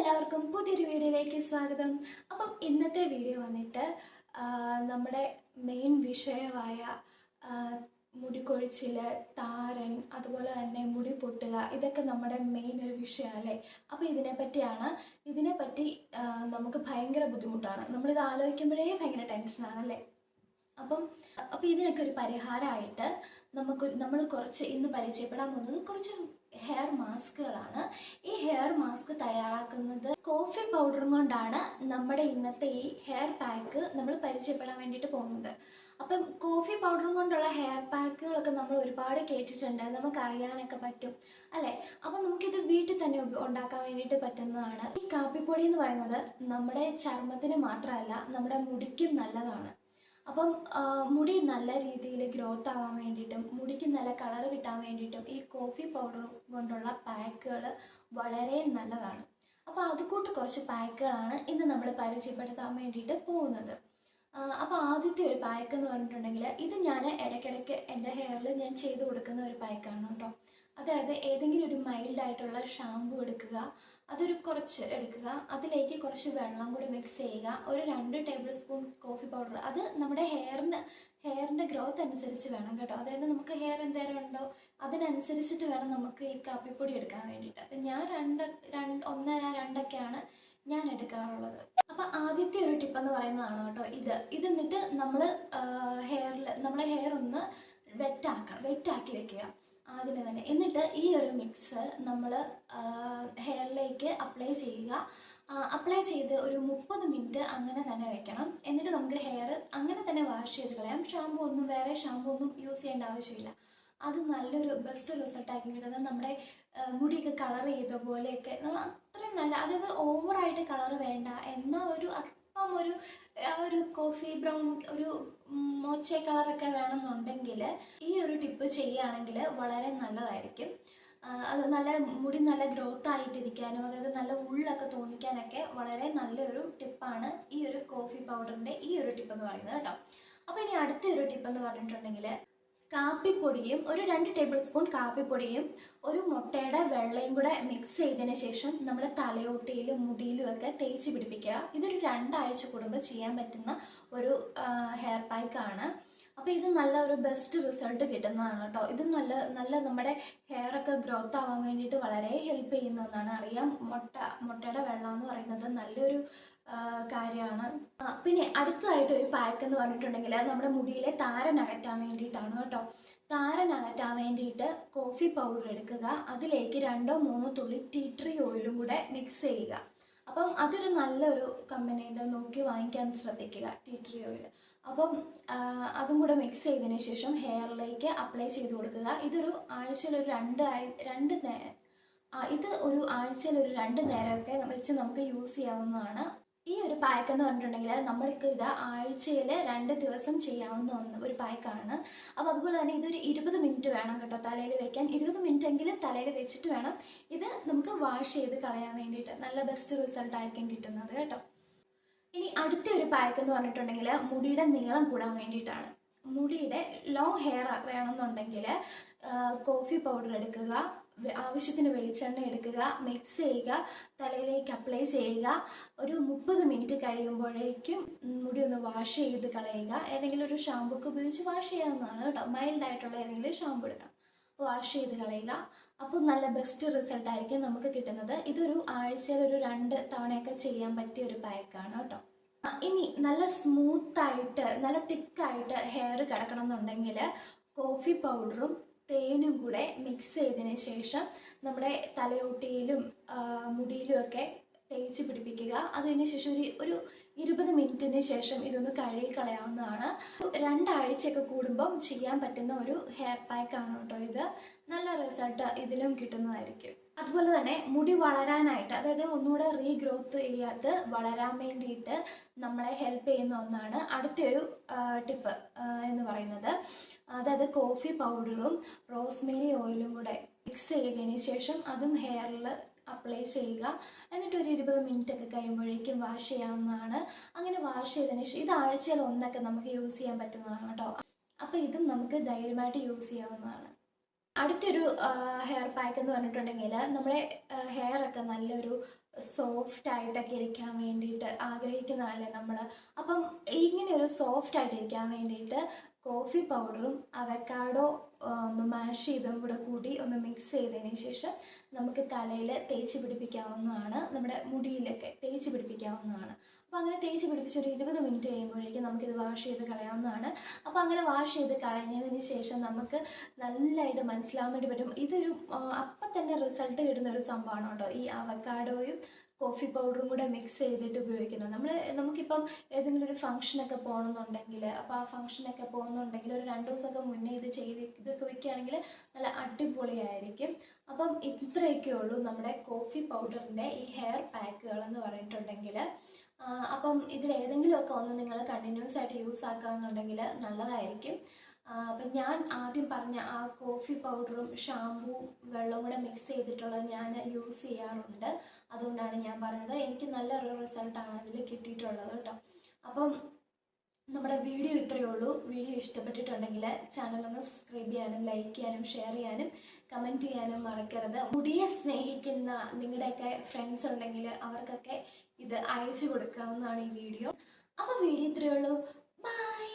എല്ലാവർക്കും പുതിയൊരു വീഡിയോയിലേക്ക് സ്വാഗതം. അപ്പം ഇന്നത്തെ വീഡിയോ വന്നിട്ട് നമ്മുടെ മെയിൻ വിഷയമായ മുടി കൊഴിച്ചിൽ താരൻ അതുപോലെ തന്നെ മുടി പൊട്ടുക ഇതൊക്കെ നമ്മുടെ മെയിൻ ഒരു വിഷയമല്ലേ അപ്പോൾ ഇതിനെപ്പറ്റിയാണ് ഇതിനെപ്പറ്റി നമുക്ക് ഭയങ്കര ബുദ്ധിമുട്ടാണ്. നമ്മളിത് ആലോചിക്കുമ്പോഴേ ഭയങ്കര ടെൻഷനാണല്ലേ അപ്പം അപ്പം ഇതിനൊക്കെ ഒരു പരിഹാരമായിട്ട് നമുക്ക് നമ്മൾ കുറച്ച് ഇന്ന് പരിചയപ്പെടാൻ പോകുന്നത് കുറച്ച് ഹെയർ മാസ്കുകളാണ് ഈ ഹെയർ മാസ്ക് തയ്യാറാക്കുന്നത് കോഫി പൗഡറും കൊണ്ടാണ് നമ്മുടെ ഇന്നത്തെ ഈ ഹെയർ പാക്ക് നമ്മൾ പരിചയപ്പെടാൻ വേണ്ടിയിട്ട് പോകുന്നത്. അപ്പം കോഫി പൗഡറും കൊണ്ടുള്ള ഹെയർ പാക്കുകളൊക്കെ നമ്മൾ ഒരുപാട് കേട്ടിട്ടുണ്ട്. നമുക്ക് അറിയാനൊക്കെ പറ്റും അല്ലേ? അപ്പം നമുക്കിത് വീട്ടിൽ തന്നെ ഉണ്ടാക്കാൻ വേണ്ടിയിട്ട് പറ്റുന്നതാണ്. ഈ കാപ്പിപ്പൊടി എന്ന് പറയുന്നത് നമ്മുടെ ചർമ്മത്തിന് മാത്രമല്ല നമ്മുടെ മുടിക്കും നല്ലതാണ്. അപ്പം മുടി നല്ല രീതിയിൽ ഗ്രോത്ത് ആവാൻ വേണ്ടിയിട്ടും മുടിക്ക് നല്ല കളർ കിട്ടാൻ വേണ്ടിയിട്ടും ഈ കോഫി പൗഡർ കൊണ്ടുള്ള പാക്കുകൾ വളരെ നല്ലതാണ്. അപ്പോൾ അതുകൂട്ട് കുറച്ച് പാക്കുകളാണ് ഇന്ന് നമ്മൾ പരിചയപ്പെടുത്താൻ വേണ്ടിയിട്ട് പോകുന്നത്. അപ്പോൾ ആദ്യത്തെ ഒരു പാക്ക് എന്ന് പറഞ്ഞിട്ടുണ്ടെങ്കിൽ ഇത് ഞാൻ ഇടയ്ക്കിടയ്ക്ക് എന്റെ ഹെയറിൽ ഞാൻ ചെയ്ത് കൊടുക്കുന്ന ഒരു പാക്കാണ് കേട്ടോ. അതായത് ഏതെങ്കിലും ഒരു മൈൽഡ് ആയിട്ടുള്ള ഷാമ്പു എടുക്കുക അതൊരു കുറച്ച് എടുക്കുക അതിലേക്ക് കുറച്ച് വെള്ളം കൂടി മിക്സ് ചെയ്യുക ഒരു രണ്ട് ടേബിൾ സ്പൂൺ കോഫി പൗഡർ അത് നമ്മുടെ ഹെയറിന് ഹെയറിന്റെ ഗ്രോത്ത് അനുസരിച്ച് വേണം കേട്ടോ. അതായത് നമുക്ക് ഹെയർ എന്തേലും ഉണ്ടോ അതിനനുസരിച്ചിട്ട് വേണം നമുക്ക് ഈ കാപ്പിപ്പൊടി എടുക്കാൻ വേണ്ടിയിട്ട്. അപ്പം ഞാൻ രണ്ട് രണ്ട് ഒന്നര രണ്ടൊക്കെയാണ് ഞാൻ എടുക്കാറുള്ളത്. അപ്പം ആദ്യത്തെ ഒരു ടിപ്പ് എന്ന് പറയുന്നതാണ് കേട്ടോ ഇത്. ഇത് എന്നിട്ട് നമ്മൾ ഹെയറിൽ നമ്മുടെ ഹെയർ ഒന്ന് വെറ്റാക്കണം വെറ്റാക്കി വെക്കുക. ആദ്യമേ തന്നെ. എന്നിട്ട് ഈ ഒരു മിക്സ് നമ്മൾ ഹെയറിലേക്ക് അപ്ലൈ ചെയ്യുക. അപ്ലൈ ചെയ്ത് ഒരു മുപ്പത് മിനിറ്റ് അങ്ങനെ തന്നെ വെക്കണം. എന്നിട്ട് നമുക്ക് ഹെയർ അങ്ങനെ തന്നെ വാഷ് ചെയ്ത് കളയാം. ഷാമ്പു ഒന്നും വേറെ ഷാമ്പു ഒന്നും യൂസ് ചെയ്യേണ്ട ആവശ്യമില്ല. അത് നല്ലൊരു ബെസ്റ്റ് റിസൾട്ട് ആക്കി കിട്ടുന്നത് നമ്മുടെ മുടിയൊക്കെ കളർ ചെയ്ത പോലെയൊക്കെ. നമ്മൾ അത്രയും നല്ല അതായത് ഓവറായിട്ട് കളർ വേണ്ട എന്നാൽ ഒരു അപ്പം ഒരു ഒരു കോഫി ബ്രൗൺ ഒരു മോച്ച കളറൊക്കെ വേണമെന്നുണ്ടെങ്കിൽ ഈ ഒരു ടിപ്പ് ചെയ്യുകയാണെങ്കിൽ വളരെ നല്ലതായിരിക്കും. അത് നല്ല മുടി നല്ല ഗ്രോത്ത് ആയിട്ടിരിക്കാനും അതായത് നല്ല ഉള്ളൊക്കെ തോന്നിക്കാനൊക്കെ വളരെ നല്ലൊരു ടിപ്പാണ് ഈ ഒരു കോഫി പൗഡറിന്റെ ഈ ഒരു ടിപ്പ് എന്ന് പറയുന്നത് കേട്ടോ. അപ്പോൾ ഇനി അടുത്ത ഒരു ടിപ്പ് എന്ന് പറഞ്ഞിട്ടുണ്ടെങ്കിൽ കാപ്പിപ്പൊടിയും ഒരു രണ്ട് ടേബിൾ സ്പൂൺ കാപ്പിപ്പൊടിയും ഒരു മുട്ടയുടെ വെള്ളയും കൂടെ മിക്സ് ചെയ്തതിന് ശേഷം നമ്മുടെ തലയോട്ടിയിലും മുടിയിലും ഒക്കെ തേച്ച് പിടിപ്പിക്കുക. ഇതൊരു രണ്ടാഴ്ച കൂടുമ്പോൾ ചെയ്യാൻ പറ്റുന്ന ഒരു ഹെയർ പാക്കാണ് അപ്പോൾ ഇത് നല്ല ഒരു ബെസ്റ്റ് റിസൾട്ട് കിട്ടുന്നതാണ് കേട്ടോ. ഇത് നല്ല നല്ല നമ്മുടെ ഹെയർ ഒക്കെ ഗ്രോത്ത് ആവാൻ വേണ്ടിയിട്ട് വളരെ ഹെൽപ്പ് ചെയ്യുന്ന ഒന്നാണ്. അറിയാം മുട്ട മുട്ടയുടെ വെള്ളം എന്ന് പറയുന്നത് നല്ലൊരു കാര്യമാണ്. പിന്നെ അടുത്തതായിട്ട് ഒരു പാക്ക് എന്ന് പറഞ്ഞിട്ടുണ്ടെങ്കിൽ നമ്മുടെ മുടിയിലെ താരൻ അകറ്റാൻ വേണ്ടിയിട്ടാണ് കേട്ടോ. താരൻ അകറ്റാൻ വേണ്ടിയിട്ട് കോഫി പൗഡർ എടുക്കുക. അതിലേക്ക് രണ്ടോ മൂന്നോ തുള്ളി ടീ ട്രീ ഓയിലും കൂടെ മിക്സ് ചെയ്യുക. അപ്പം അതൊരു നല്ലൊരു കമ്പനിയുടെ നോക്കി വാങ്ങിക്കാൻ ശ്രദ്ധിക്കുക ടീ ട്രീ ഓയിൽ അപ്പം അതും കൂടെ മിക്സ് ചെയ്തതിന് ശേഷം ഹെയറിലേക്ക് അപ്ലൈ ചെയ്ത് കൊടുക്കുക. ഇതൊരു ആഴ്ചയിൽ ഒരു രണ്ട് രണ്ട് നേരം ഇത് ഒരു ആഴ്ചയിൽ ഒരു രണ്ട് നേരമൊക്കെ വെച്ച് നമുക്ക് യൂസ് ചെയ്യാവുന്നതാണ്. ഈ ഒരു പായ്ക്ക് എന്ന് പറഞ്ഞിട്ടുണ്ടെങ്കിൽ നമ്മൾക്ക് ഇത് ആഴ്ചയിൽ രണ്ട് ദിവസം ചെയ്യാവുന്ന ഒന്ന് ഒരു പായ്ക്കാണ്. അപ്പോൾ അതുപോലെ തന്നെ ഇതൊരു ഇരുപത് മിനിറ്റ് വേണം കേട്ടോ തലയിൽ വെക്കാൻ. ഇരുപത് മിനിറ്റ് എങ്കിലും തലയിൽ വെച്ചിട്ട് വേണം ഇത് നമുക്ക് വാഷ് ചെയ്ത് കളയാൻ വേണ്ടിയിട്ട്. നല്ല ബെസ്റ്റ് റിസൾട്ട് ആയിരിക്കും കിട്ടുന്നത് കേട്ടോ. ഇനി അടുത്ത ഒരു പായ്ക്ക് എന്ന് പറഞ്ഞിട്ടുണ്ടെങ്കിൽ മുടിയുടെ നീളം കൂടാൻ വേണ്ടിയിട്ടാണ്. മുടിയുടെ ലോങ് ഹെയർ വേണമെന്നുണ്ടെങ്കിൽ കോഫി പൗഡർ എടുക്കുക. ആവശ്യത്തിന് വെളിച്ചെണ്ണ എടുക്കുക മിക്സ് ചെയ്യുക തലയിലേക്ക് അപ്ലൈ ചെയ്യുക. ഒരു മുപ്പത് മിനിറ്റ് കഴിയുമ്പോഴേക്കും മുടി ഒന്ന് വാഷ് ചെയ്ത് കളയുക. ഏതെങ്കിലും ഒരു ഷാമ്പു ഉപയോഗിച്ച് വാഷ് ചെയ്യാവുന്നതാണ് കേട്ടോ. മൈൽഡ് ആയിട്ടുള്ള ഏതെങ്കിലും ഷാമ്പു എടുക്കണം. വാഷ് ചെയ്ത് കളയുക. അപ്പോൾ നല്ല ബെസ്റ്റ് റിസൾട്ട് ആയിരിക്കും നമുക്ക് കിട്ടുന്നത്. ഇതൊരു ആഴ്ചയിൽ ഒരു രണ്ട് തവണയൊക്കെ ചെയ്യാൻ പറ്റിയ ഒരു പാക്കാണ് കേട്ടോ. ഇനി നല്ല സ്മൂത്തായിട്ട് നല്ല തിക്കായിട്ട് ഹെയർ കിടക്കണം എന്നുണ്ടെങ്കിൽ കോഫി പൗഡറും തേനും കൂടെ മിക്സ് ചെയ്തതിന് ശേഷം നമ്മുടെ തലയോട്ടിയിലും മുടിയിലുമൊക്കെ തേച്ച് പിടിപ്പിക്കുക. അതിന് ശേഷം ഒരു ഒരു ഇരുപത് മിനിറ്റിന് ശേഷം ഇതൊന്ന് കഴുകി കളയാവുന്നതാണ് രണ്ടാഴ്ചയൊക്കെ കൂടുമ്പം ചെയ്യാൻ പറ്റുന്ന ഒരു ഹെയർ പാക്ക് ആണ് കേട്ടോ ഇത്. നല്ല റിസൾട്ട് ഇതിലും കിട്ടുന്നതായിരിക്കും. അതുപോലെ തന്നെ മുടി വളരാനായിട്ട് അതായത് ഒന്നുകൂടെ റീഗ്രോത്ത് ചെയ്യാത്ത വളരാൻ വേണ്ടിയിട്ട് നമ്മളെ ഹെൽപ്പ് ചെയ്യുന്ന ഒന്നാണ് അടുത്തൊരു ടിപ്പ് എന്ന് പറയുന്നത്. അതായത് കോഫി പൗഡറും റോസ്മേരി ഓയിലും കൂടെ മിക്സ് ചെയ്തതിന് ശേഷം അതും ഹെയറിൽ അപ്ലൈ ചെയ്യുക. എന്നിട്ട് ഒരു ഇരുപത് മിനിറ്റ് ഒക്കെ കഴിയുമ്പോഴേക്കും വാഷ് ചെയ്യാവുന്നതാണ്. അങ്ങനെ വാഷ് ചെയ്തതിന് ശേഷം ഇത് ആഴ്ചയിൽ ഒന്നൊക്കെ നമുക്ക് യൂസ് ചെയ്യാൻ പറ്റുന്നതാണ് കേട്ടോ. അപ്പോൾ ഇതും നമുക്ക് ധൈര്യമായിട്ട് യൂസ് ചെയ്യാവുന്നതാണ്. അടുത്തൊരു ഹെയർ പാക്ക് എന്ന് പറഞ്ഞിട്ടുണ്ടെങ്കിൽ നമ്മുടെ ഹെയർ ഒക്കെ നല്ലൊരു സോഫ്റ്റ് ആയിട്ടൊക്കെ ഇരിക്കാൻ വേണ്ടിയിട്ട് ആഗ്രഹിക്കുന്നതല്ലേ നമ്മൾ അപ്പം ഇങ്ങനെ ഒരു സോഫ്റ്റ് ആയിട്ട് ഇരിക്കാൻ വേണ്ടിയിട്ട് കോഫി പൗഡറും അവക്കാഡോ ഒന്ന് മാഷ് ചെയ്തും കൂടെ കൂടി ഒന്ന് മിക്സ് ചെയ്തതിന് ശേഷം നമുക്ക് തലയിൽ തേച്ച് പിടിപ്പിക്കാവുന്നതാണ്. നമ്മുടെ മുടിയിലൊക്കെ തേച്ച് പിടിപ്പിക്കാവുന്നതാണ്. അപ്പോൾ അങ്ങനെ തേച്ച് പിടിപ്പിച്ച് ഒരു ഇരുപത് മിനിറ്റ് കഴിയുമ്പോഴേക്കും നമുക്കിത് വാഷ് ചെയ്ത് കളയാവുന്നതാണ്. അപ്പോൾ അങ്ങനെ വാഷ് ചെയ്ത് കളഞ്ഞതിന് ശേഷം നമുക്ക് നല്ലതായിട്ട് മനസ്സിലാവാൻ വേണ്ടി പറ്റും. ഇതൊരു അപ്പം തന്നെ റിസൾട്ട് കിട്ടുന്ന ഒരു സംഭവമാണ് കേട്ടോ. ഈ അവക്കാഡോയും കോഫി പൗഡറും കൂടെ മിക്സ് ചെയ്തിട്ട് ഉപയോഗിക്കുന്നത് നമ്മൾ നമുക്കിപ്പം ഏതെങ്കിലും ഒരു ഫംഗ്ഷനൊക്കെ പോകണമെന്നുണ്ടെങ്കിൽ അപ്പോൾ ആ ഫംഗ്ഷനൊക്കെ പോകുന്നുണ്ടെങ്കിൽ ഒരു രണ്ട് ദിവസമൊക്കെ മുന്നേ ഇത് ചെയ്ത് ഇതൊക്കെ വെക്കുകയാണെങ്കിൽ നല്ല അടിപൊളിയായിരിക്കും. അപ്പം ഇത്രയൊക്കെ ഉള്ളൂ നമ്മുടെ കോഫി പൗഡറിന്റെ ഈ ഹെയർ പാക്കുകൾ എന്ന് പറഞ്ഞിട്ടുണ്ടെങ്കിൽ അപ്പം ഇതിലേതെങ്കിലുമൊക്കെ ഒന്ന് നിങ്ങൾ കണ്ടിന്യൂസ് ആയിട്ട് യൂസ് ആക്കുകയെന്നുണ്ടെങ്കിൽ നല്ലതായിരിക്കും. അപ്പം ഞാൻ ആദ്യം പറഞ്ഞ ആ കോഫി പൗഡറും ഷാമ്പൂ വെള്ളവും കൂടെ മിക്സ് ചെയ്തിട്ടുള്ളത് ഞാൻ യൂസ് ചെയ്യാറുണ്ട്. അതുകൊണ്ടാണ് ഞാൻ പറഞ്ഞത്. എനിക്ക് നല്ലൊരു റിസൾട്ടാണ് അതിൽ കിട്ടിയിട്ടുള്ളത് കേട്ടോ. അപ്പം നമ്മുടെ വീഡിയോ ഇത്രയേ ഉള്ളൂ. വീഡിയോ ഇഷ്ടപ്പെട്ടിട്ടുണ്ടെങ്കിൽ ചാനൽ ഒന്ന് സബ്സ്ക്രൈബ് ചെയ്യാനും ലൈക്ക് ചെയ്യാനും ഷെയർ ചെയ്യാനും കമന്റ് ചെയ്യാനും മറക്കരുത്. മുടിയെ സ്നേഹിക്കുന്ന നിങ്ങളുടെയൊക്കെ ഫ്രണ്ട്സ് ഉണ്ടെങ്കിൽ അവർക്കൊക്കെ ഇത് അയച്ചു കൊടുക്കാവുന്നതാണ് ഈ വീഡിയോ അപ്പോൾ വീഡിയോ ഇത്രയേ ഉള്ളൂ. ബൈ